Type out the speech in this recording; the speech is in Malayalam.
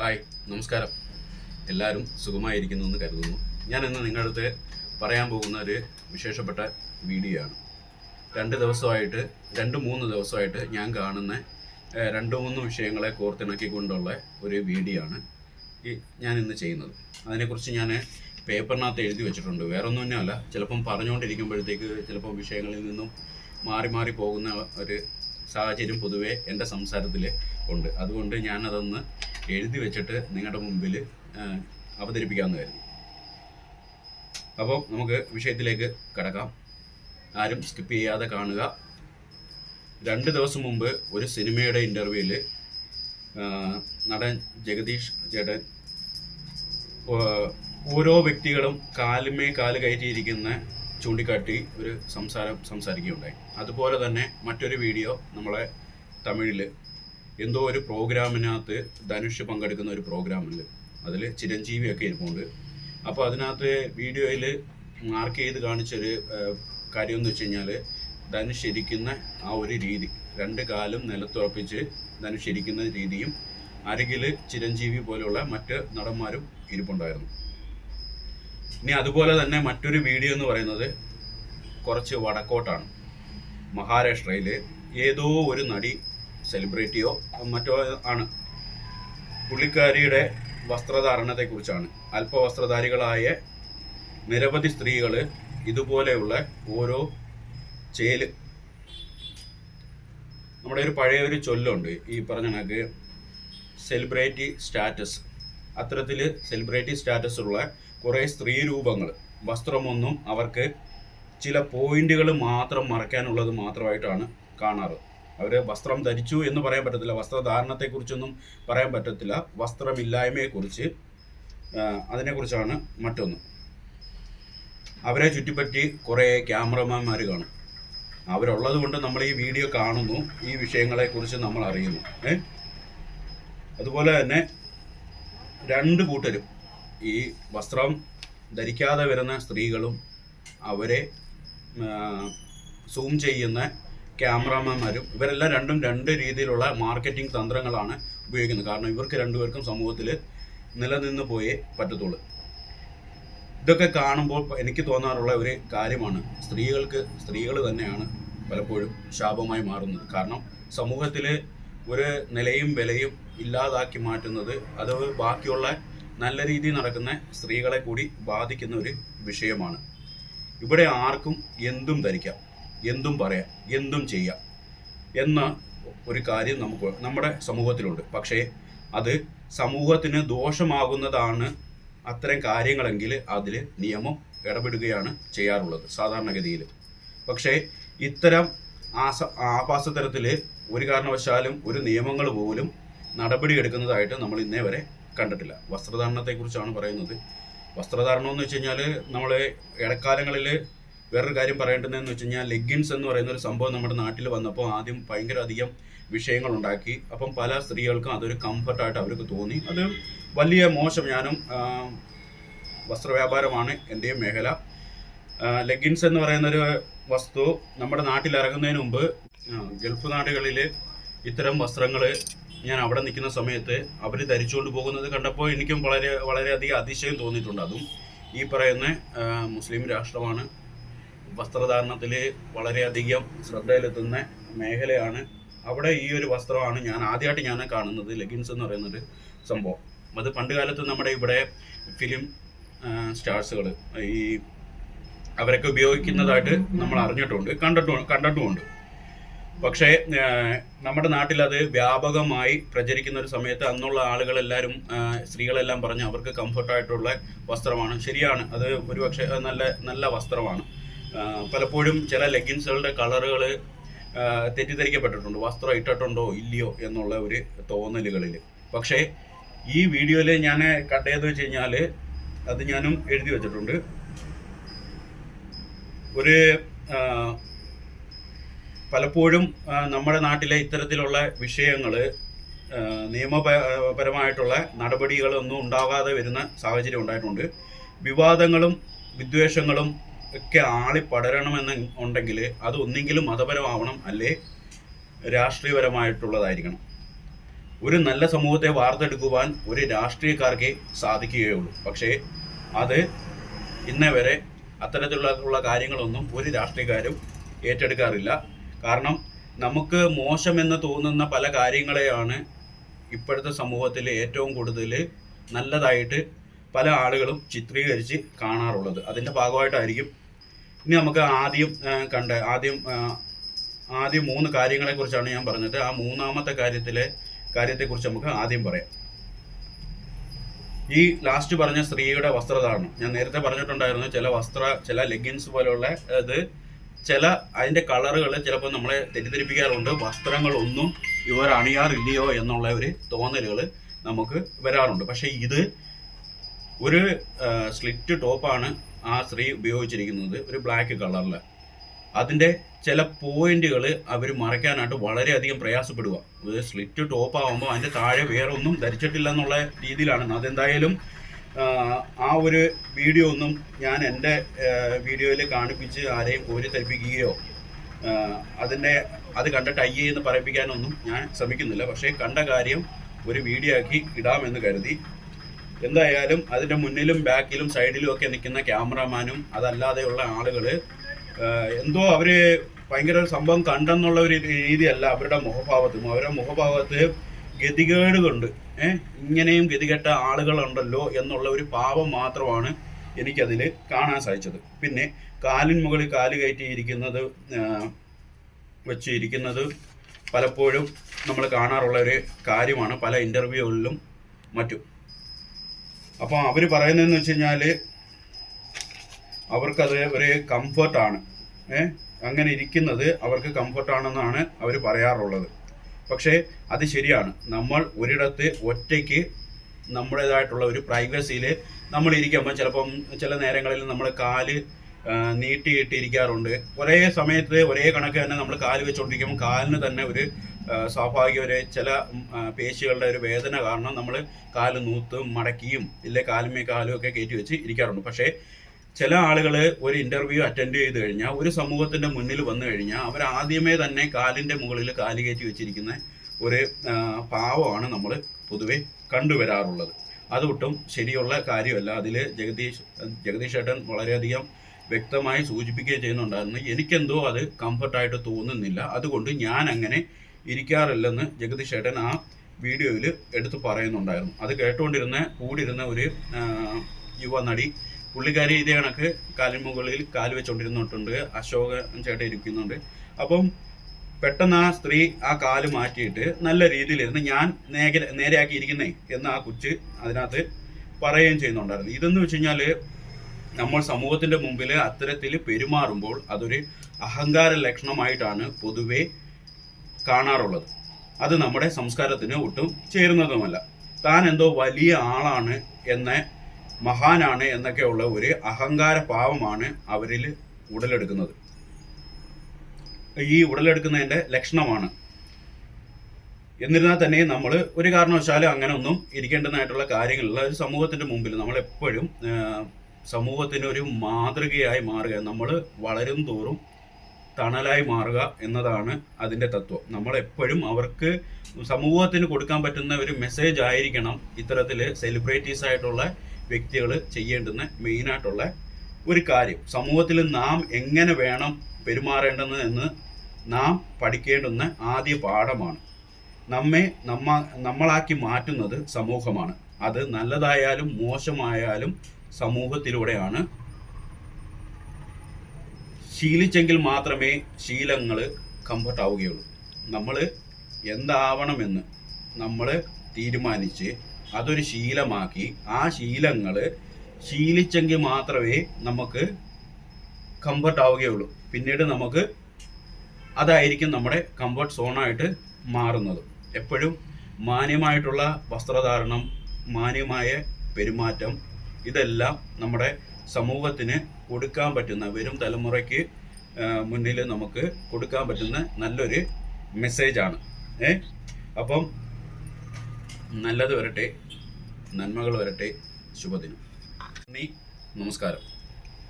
ഹായ് നമസ്കാരം. എല്ലാവരും സുഖമായിരിക്കുന്നു എന്ന് കരുതുന്നു. ഞാൻ ഇന്ന് നിങ്ങളുടെ അടുത്ത് പറയാൻ പോകുന്ന ഒരു വിശേഷപ്പെട്ട വീഡിയോ ആണ്. രണ്ട് ദിവസമായിട്ട് രണ്ട് മൂന്ന് ദിവസമായിട്ട് ഞാൻ കാണുന്ന രണ്ട് മൂന്ന് വിഷയങ്ങളെ കോർത്തിണക്കിക്കൊണ്ടുള്ള ഒരു വീഡിയോ ആണ് ഈ ഞാൻ ഇന്ന് ചെയ്യുന്നത്. അതിനെക്കുറിച്ച് ഞാൻ പേപ്പറിനകത്ത് എഴുതി വെച്ചിട്ടുണ്ട്. വേറെ ഒന്നും തന്നെയല്ല ചിലപ്പം പറഞ്ഞുകൊണ്ടിരിക്കുമ്പോഴത്തേക്ക് ചിലപ്പം വിഷയങ്ങളിൽ നിന്നും മാറി മാറി പോകുന്ന ഒരു സാഹചര്യം പൊതുവേ എന്റെ സംസാരത്തിൽ ഉണ്ട്. അതുകൊണ്ട് ഞാനതൊന്ന് എഴുതി വെച്ചിട്ട് നിങ്ങളുടെ മുമ്പിൽ അവതരിപ്പിക്കാമെന്ന് കരുതി അപ്പോൾ നമുക്ക് വിഷയത്തിലേക്ക് കടക്കാം. ആരും സ്കിപ്പ് ചെയ്യാതെ കാണുക. രണ്ട് ദിവസം മുമ്പ് ഒരു സിനിമയുടെ ഇന്റർവ്യൂവിൽ നടൻ ജഗദീഷ് ചേട്ടൻ ഓരോ വ്യക്തികളും കാലുമേ കാൽ കയറ്റിയിരിക്കുന്ന ചൂണ്ടിക്കാട്ടി ഒരു സംസാരം സംസാരിക്കുകയുണ്ടായി. അതുപോലെ തന്നെ മറ്റൊരു വീഡിയോ നമ്മളെ തമിഴിൽ എന്തോ ഒരു പ്രോഗ്രാമിനകത്ത് ധനുഷ് പങ്കെടുക്കുന്ന ഒരു പ്രോഗ്രാമുണ്ട്. അതിൽ ചിരഞ്ജീവിയൊക്കെ ഇരിപ്പുണ്ട്. അപ്പോൾ അതിനകത്ത് വീഡിയോയിൽ മാർക്ക് ചെയ്ത് കാണിച്ചൊരു കാര്യം എന്ന് വെച്ച് കഴിഞ്ഞാൽ ധനുഷ് ഇരിക്കുന്ന ആ ഒരു രീതി. രണ്ട് കാലും നിലത്തുറപ്പിച്ച് ധനുഷ് ഇരിക്കുന്ന രീതിയും അരികിൽ ചിരഞ്ജീവി പോലെയുള്ള മറ്റ് നടന്മാരും ഇരിപ്പുണ്ടായിരുന്നു. ഇനി അതുപോലെ തന്നെ മറ്റൊരു വീഡിയോ എന്ന് പറയുന്നത് കുറച്ച് വടക്കോട്ടാണ്. മഹാരാഷ്ട്രയിൽ ഏതോ ഒരു നടി സെലിബ്രിറ്റിയോ മറ്റോ ആണ്. പുള്ളിക്കാരിയുടെ വസ്ത്രധാരണത്തെക്കുറിച്ചാണ്. അല്പവസ്ത്രധാരികളായ നിരവധി സ്ത്രീകൾ ഇതുപോലെയുള്ള ഓരോ ചേൽ. നമ്മുടെ ഒരു പഴയ ഒരു ചൊല്ലുണ്ട് ഈ പറഞ്ഞ കണക്ക് സെലിബ്രിറ്റി സ്റ്റാറ്റസ് അത്തരത്തിൽ സെലിബ്രിറ്റി സ്റ്റാറ്റസ് ഉള്ള കുറേ സ്ത്രീ രൂപങ്ങൾ വസ്ത്രമൊന്നും അവർക്ക് ചില പോയിന്റുകൾ മാത്രം മറയ്ക്കാനുള്ളത് മാത്രമായിട്ടാണ് കാണാറ്. അവർ വസ്ത്രം ധരിച്ചു എന്ന് പറയാൻ പറ്റത്തില്ല. വസ്ത്രധാരണത്തെക്കുറിച്ചൊന്നും പറയാൻ പറ്റത്തില്ല. വസ്ത്രമില്ലായ്മയെക്കുറിച്ച് കുറിച്ച് അതിനെക്കുറിച്ചാണ് മറ്റൊന്ന്. അവരെ ചുറ്റിപ്പറ്റി കുറേ ക്യാമറമാന്മാർ കാണും. അവരുള്ളത് കൊണ്ട് നമ്മൾ ഈ വീഡിയോ കാണുന്നു. ഈ വിഷയങ്ങളെക്കുറിച്ച് നമ്മൾ അറിയുന്നു. ഏ? അതുപോലെ തന്നെ രണ്ട് കൂട്ടരും ഈ വസ്ത്രം ധരിക്കാതെ വരുന്ന സ്ത്രീകളും അവരെ സൂം ചെയ്യുന്ന ക്യാമറാമാന്മാരും ഇവരെല്ലാം രണ്ടും രണ്ട് രീതിയിലുള്ള മാർക്കറ്റിംഗ് തന്ത്രങ്ങളാണ് ഉപയോഗിക്കുന്നത്. കാരണം ഇവർക്ക് രണ്ടുപേർക്കും സമൂഹത്തിൽ നിലനിന്ന് പോയേ പറ്റത്തുള്ളൂ. ഇതൊക്കെ കാണുമ്പോൾ എനിക്ക് തോന്നാറുള്ള ഒരു കാര്യമാണ്. സ്ത്രീകൾക്ക് സ്ത്രീകൾ തന്നെയാണ് പലപ്പോഴും ശാപമായി മാറുന്നത്. കാരണം സമൂഹത്തിൽ ഒരു നിലയും വിലയും ഇല്ലാതാക്കി മാറ്റുന്നത് അത് ബാക്കിയുള്ള നല്ല രീതിയിൽ നടക്കുന്ന സ്ത്രീകളെ കൂടി ബാധിക്കുന്ന ഒരു വിഷയമാണ്. ഇവിടെ ആർക്കും എന്തും ധരിക്കാം. എന്തും പറയാം എന്തും ചെയ്യാം എന്ന ഒരു കാര്യം നമുക്ക് നമ്മുടെ സമൂഹത്തിലുണ്ട്. പക്ഷേ അത് സമൂഹത്തിന് ദോഷമാകുന്നതാണ് അത്തരം കാര്യങ്ങളെങ്കിൽ അതിൽ നിയമം ഇടപെടുകയാണ് ചെയ്യാറുള്ളത് സാധാരണഗതിയിൽ. പക്ഷേ ഇത്തരം ആസ ആഭാസതരത്തിൽ ഒരു കാരണവശാലും ഒരു നിയമങ്ങൾ പോലും നടപടി എടുക്കുന്നതായിട്ട് നമ്മൾ ഇന്നേ വരെ കണ്ടിട്ടില്ല. വസ്ത്രധാരണത്തെക്കുറിച്ചാണ് പറയുന്നത്. വസ്ത്രധാരണം എന്ന് വെച്ച് കഴിഞ്ഞാൽ നമ്മൾ ഇടക്കാലങ്ങളിൽ വേറൊരു കാര്യം പറയേണ്ടതെന്ന് വെച്ച് കഴിഞ്ഞാൽ ലെഗിൻസ് എന്ന് പറയുന്ന ഒരു സംഭവം നമ്മുടെ നാട്ടിൽ വന്നപ്പോൾ ആദ്യം ഭയങ്കര അധികം വിഷയങ്ങൾ ഉണ്ടാക്കി. അപ്പം പല സ്ത്രീകൾക്കും അതൊരു കംഫർട്ടായിട്ട് അവർക്ക് തോന്നി. അത് വലിയ മോശം ഞാനും വസ്ത്രവ്യാപാരമാണ് എന്റെയും മേഖല. ലെഗിൻസ് എന്ന് പറയുന്നൊരു വസ്തു നമ്മുടെ നാട്ടിൽ ഇറങ്ങുന്നതിന് മുമ്പ് ഗൾഫ് നാടുകളിൽ ഇത്തരം വസ്ത്രങ്ങൾ ഞാൻ അവിടെ നിൽക്കുന്ന സമയത്ത് അവർ ധരിച്ചുകൊണ്ട് പോകുന്നത് കണ്ടപ്പോൾ എനിക്കും വളരെ വളരെയധികം അതിശയം തോന്നിയിട്ടുണ്ട്. അതും ഈ പറയുന്ന മുസ്ലിം രാഷ്ട്രമാണ്. വസ്ത്രധാരണത്തിൽ വളരെയധികം ശ്രദ്ധയിലെത്തുന്ന മേഖലയാണ്. അവിടെ ഈ ഒരു വസ്ത്രമാണ് ഞാൻ ആദ്യമായിട്ട് ഞാൻ കാണുന്നത് ലെഗിൻസ് എന്ന് പറയുന്നൊരു സംഭവം. അത് പണ്ട് കാലത്ത് നമ്മുടെ ഇവിടെ ഫിലിം സ്റ്റാർസുകൾ ഈ അവരൊക്കെ ഉപയോഗിക്കുന്നതായിട്ട് നമ്മൾ അറിഞ്ഞിട്ടുണ്ട് കണ്ടിട്ടും കണ്ടിട്ടുമുണ്ട്. പക്ഷേ നമ്മുടെ നാട്ടിൽ അത് വ്യാപകമായി പ്രചരിക്കുന്ന ഒരു സമയത്ത് അന്നുള്ള ആളുകളെല്ലാവരും സ്ത്രീകളെല്ലാം പറഞ്ഞ് അവർക്ക് കംഫർട്ടായിട്ടുള്ള വസ്ത്രമാണ്. ശരിയാണ് അത് ഒരുപക്ഷെ നല്ല നല്ല വസ്ത്രമാണ്. പലപ്പോഴും ചില ലെഗിൻസുകളുടെ കളറുകൾ തെറ്റിദ്ധരിക്കപ്പെട്ടിട്ടുണ്ട്. വസ്ത്രം ഇട്ടിട്ടുണ്ടോ ഇല്ലയോ എന്നുള്ള ഒരു തോന്നലുകളിൽ പക്ഷേ ഈ വീഡിയോയിൽ ഞാൻ കണ്ടതെന്ന് വെച്ച് കഴിഞ്ഞാൽ അത് ഞാനും എഴുതി വെച്ചിട്ടുണ്ട്. ഒരു പലപ്പോഴും നമ്മുടെ നാട്ടിലെ ഇത്തരത്തിലുള്ള വിഷയങ്ങൾ നിയമപരമായിട്ടുള്ള നടപടികളൊന്നും ഉണ്ടാകാതെ വരുന്ന സാഹചര്യം ഉണ്ടായിട്ടുണ്ട്. വിവാദങ്ങളും വിദ്വേഷങ്ങളും ഒക്കെ ആളി പടരണമെന്ന് ഉണ്ടെങ്കിൽ അത് ഒന്നെങ്കിലും മതപരമാവണം അല്ലേ? രാഷ്ട്രീയപരമായിട്ടുള്ളതായിരിക്കണം. ഒരു നല്ല സമൂഹത്തെ വാർത്തെടുക്കുവാൻ ഒരു രാഷ്ട്രീയക്കാർക്ക് സാധിക്കുകയുള്ളൂ. പക്ഷേ അത് ഇന്നേ വരെ അത്തരത്തിലുള്ള കാര്യങ്ങളൊന്നും ഒരു രാഷ്ട്രീയക്കാരും ഏറ്റെടുക്കാറില്ല. കാരണം നമുക്ക് മോശമെന്ന് തോന്നുന്ന പല കാര്യങ്ങളെയാണ് ഇപ്പോഴത്തെ സമൂഹത്തിൽ ഏറ്റവും കൂടുതൽ നല്ലതായിട്ട് പല ആളുകളും ചിത്രീകരിച്ച് കാണാറുള്ളത്. അതിന്റെ ഭാഗമായിട്ടായിരിക്കും ഇനി നമുക്ക് ആദ്യം കണ്ട ആദ്യം ആദ്യം മൂന്ന് കാര്യങ്ങളെ കുറിച്ചാണ് ഞാൻ പറഞ്ഞത്. ആ മൂന്നാമത്തെ കാര്യത്തിലെ കാര്യത്തെക്കുറിച്ച് നമുക്ക് ആദ്യം പറയാം. ഈ ലാസ്റ്റ് പറഞ്ഞ സ്ത്രീയുടെ വസ്ത്രധാരണം. ഞാൻ നേരത്തെ പറഞ്ഞിട്ടുണ്ടായിരുന്നു ചില വസ്ത്ര ചില ലെഗിൻസ് പോലുള്ള ഇത് ചില അതിന്റെ കളറുകൾ ചിലപ്പോൾ നമ്മളെ തെറ്റിദ്ധരിപ്പിക്കാറുണ്ട്. വസ്ത്രങ്ങളൊന്നും ഇവർ അണിയാറില്ലയോ എന്നുള്ള ഒരു തോന്നലുകൾ നമുക്ക് വരാറുണ്ട്. പക്ഷേ ഇത് ഒരു സ്ലിറ്റ് ടോപ്പാണ് ആ സ്ത്രീ ഉപയോഗിച്ചിരിക്കുന്നത് ഒരു ബ്ലാക്ക് കളറിൽ അതിന്റെ ചില പോയിന്റുകൾ അവർ മറയ്ക്കാനായിട്ട് വളരെയധികം പ്രയാസപ്പെടുക ഒരു സ്ലിറ്റ് ടോപ്പ് ആകുമ്പോൾ അതിന്റെ താഴെ വേറെ ഒന്നും ധരിച്ചിട്ടില്ല എന്നുള്ള രീതിയിലാണ് അതെന്തായാലും ആ, ഒരു വീഡിയോ ഒന്നും ഞാൻ എന്റെ വീഡിയോയിൽ കാണിപ്പിച്ച് ആരെയും കോരി ധരിപ്പിക്കുകയോ അതിന്റെ അത് കണ്ടിട്ട് അയ്യേ എന്ന് പറയിപ്പിക്കാനൊന്നും ഞാൻ ശ്രമിക്കുന്നില്ല. പക്ഷേ കണ്ട കാര്യം ഒരു വീഡിയോ ആക്കി ഇടാമെന്ന് കരുതി എന്തായാലും അതിന്റെ മുന്നിലും ബാക്കിലും സൈഡിലും ഒക്കെ നിൽക്കുന്ന ക്യാമറാമാനും അതല്ലാതെയുള്ള ആളുകൾ എന്തോ അവർ ഭയങ്കര ഒരു സംഭവം കണ്ടെന്നുള്ള ഒരു രീതിയല്ല അവരുടെ മുഖഭാവത്തും. അവരുടെ മുഖഭാവത്ത് ഗതികേടുകൊണ്ട് ഏഹ് ഇങ്ങനെയും ഗതികെട്ട ആളുകളുണ്ടല്ലോ എന്നുള്ള ഒരു പാവം മാത്രമാണ് എനിക്കതിൽ കാണാൻ സാധിച്ചത്. പിന്നെ കാലിൻ മുകളിൽ കാൽ കയറ്റിയിരിക്കുന്നത് വെച്ച് ഇരിക്കുന്നത് പലപ്പോഴും നമ്മൾ കാണാറുള്ള ഒരു കാര്യമാണ്. പല ഇന്റർവ്യൂകളിലും മറ്റും. അപ്പോൾ അവർ പറയുന്നതെന്ന് വെച്ച് കഴിഞ്ഞാൽ അവർക്കത് ഒരു കംഫർട്ടാണ്. ഏ? അങ്ങനെ ഇരിക്കുന്നത് അവർക്ക് കംഫർട്ടാണെന്നാണ് അവർ പറയാറുള്ളത്. പക്ഷേ അത് ശരിയാണ്. നമ്മൾ ഒരിടത്ത് ഒറ്റയ്ക്ക് നമ്മുടേതായിട്ടുള്ള ഒരു പ്രൈവസിയിൽ നമ്മൾ ഇരിക്കുമ്പോൾ ചിലപ്പം ചില നേരങ്ങളിൽ നമ്മൾ കാൽ നീട്ടിയിട്ടിരിക്കാറുണ്ട് ഒരേ സമയത്ത് ഒരേ കണക്ക് തന്നെ നമ്മൾ കാൽ വെച്ചുകൊണ്ടിരിക്കുമ്പോൾ കാലിന് തന്നെ ഒരു സ്വാഭാവിക ഒരു ചില പേശികളുടെ ഒരു വേദന കാരണം നമ്മൾ കാൽ നൂത്തും മടക്കിയും ഇല്ലെ കാലുമേ കാലും ഒക്കെ കയറ്റി വെച്ച് ഇരിക്കാറുണ്ട്. പക്ഷേ ചില ആളുകൾ ഒരു ഇന്റർവ്യൂ അറ്റൻഡ് ചെയ്ത് കഴിഞ്ഞാൽ ഒരു സമൂഹത്തിന്റെ മുന്നിൽ വന്നു കഴിഞ്ഞാൽ അവർ ആദ്യമേ തന്നെ കാലിന്റെ മുകളിൽ കാൽ കയറ്റി വെച്ചിരിക്കുന്ന ഒരു ഭാവമാണ് നമ്മൾ പൊതുവെ കണ്ടുവരാറുള്ളത് അതൊട്ടും ശരിയുള്ള കാര്യമല്ല. അതിൽ ജഗദീഷ് ജഗദീഷ് ഏട്ടൻ വളരെയധികം വ്യക്തമായി സൂചിപ്പിക്കുകയും ചെയ്യുന്നുണ്ടായിരുന്നു. എനിക്കെന്തോ അത് കംഫർട്ടായിട്ട് തോന്നുന്നില്ല. അതുകൊണ്ട് ഞാൻ അങ്ങനെ ഇരിക്കാറില്ലെന്ന് ജഗദീഷ് ഏട്ടൻ ആ വീഡിയോയിൽ എടുത്തു പറയുന്നുണ്ടായിരുന്നു. അത് കേട്ടുകൊണ്ടിരുന്ന കൂടിയിരുന്ന ഒരു യുവ നടി പുള്ളിക്കാരി ഇതേ കണക്ക് കാലിന് മുകളിൽ കാൽ വെച്ചുകൊണ്ടിരുന്നിട്ടുണ്ട് അശോക ചേട്ടൻ ഇരിക്കുന്നുണ്ട്. അപ്പം പെട്ടെന്ന് ആ സ്ത്രീ ആ കാൽ മാറ്റിയിട്ട് നല്ല രീതിയിലിരുന്ന് ഞാൻ നേരെ നേരെയാക്കിയിരിക്കുന്നേ എന്ന് ആ കൊച്ച് അതിനകത്ത് പറയുകയും ചെയ്യുന്നുണ്ടായിരുന്നു. ഇതെന്ന് വെച്ച് കഴിഞ്ഞാൽ നമ്മൾ സമൂഹത്തിന്റെ മുമ്പിൽ അത്തരത്തിൽ പെരുമാറുമ്പോൾ അതൊരു അഹങ്കാര ലക്ഷണമായിട്ടാണ് പൊതുവെ കാണാറുള്ളത്. അത് നമ്മുടെ സംസ്കാരത്തിന് ഒട്ടും ചേരുന്നതുമല്ല. താൻ എന്തോ വലിയ ആളാണ് എന്ന മഹാനാണ് എന്നൊക്കെയുള്ള ഒരു അഹങ്കാര ഭാവമാണ് അവരിൽ ഉടലെടുക്കുന്നത്. ഈ ഉടലെടുക്കുന്നതിന്റെ ലക്ഷണമാണ്. എന്നിരുന്നാൽ തന്നെ നമ്മൾ ഒരു കാരണവശാലും അങ്ങനെ ഒന്നും ഇരിക്കേണ്ടതായിട്ടുള്ള കാര്യങ്ങളില്ല ഒരു സമൂഹത്തിന്റെ മുമ്പിൽ നമ്മൾ എപ്പോഴും സമൂഹത്തിന് ഒരു മാതൃകയായി മാറുക. നമ്മൾ വളരും തോറും തണലായി മാറുക എന്നതാണ് അതിന്റെ തത്വം. നമ്മൾ എപ്പോഴും അവർക്ക് സമൂഹത്തിന് കൊടുക്കാൻ പറ്റുന്ന ഒരു മെസ്സേജ് ആയിരിക്കണം ഇത്തരത്തിൽ സെലിബ്രിറ്റീസ് ആയിട്ടുള്ള വ്യക്തികൾ ചെയ്യേണ്ടുന്ന മെയിനായിട്ടുള്ള ഒരു കാര്യം. സമൂഹത്തിൽ നാം എങ്ങനെ വേണം പെരുമാറേണ്ടത് എന്ന് നാം പഠിക്കേണ്ടുന്ന ആദ്യ പാഠമാണ്. നമ്മെ നമ്മ നമ്മളാക്കി മാറ്റുന്നത് സമൂഹമാണ്. അത് നല്ലതായാലും മോശമായാലും സമൂഹത്തിലൂടെയാണ്. ശീലിച്ചെങ്കിൽ മാത്രമേ ശീലങ്ങൾ കംഫർട്ട് ആവുകയുള്ളൂ. നമ്മൾ എന്താവണമെന്ന് നമ്മൾ തീരുമാനിച്ച് അതൊരു ശീലമാക്കി ആ ശീലങ്ങൾ ശീലിച്ചെങ്കിൽ മാത്രമേ നമുക്ക് കംഫർട്ട് ആവുകയുള്ളൂ. പിന്നീട് നമുക്ക് അതായിരിക്കും നമ്മുടെ കംഫർട്ട് സോണായിട്ട് മാറുന്നത്. എപ്പോഴും മാന്യമായിട്ടുള്ള വസ്ത്രധാരണം മാന്യമായ പെരുമാറ്റം ഇതെല്ലാം നമ്മുടെ സമൂഹത്തിന് കൊടുക്കാൻ പറ്റുന്ന വരും തലമുറയ്ക്ക് മുന്നിൽ നമുക്ക് കൊടുക്കാൻ പറ്റുന്ന നല്ലൊരു മെസ്സേജാണ്. ഏ? അപ്പം നല്ലത് വരട്ടെ നന്മകൾ വരട്ടെ. ശുഭദിനം. നന്ദി. നമസ്കാരം.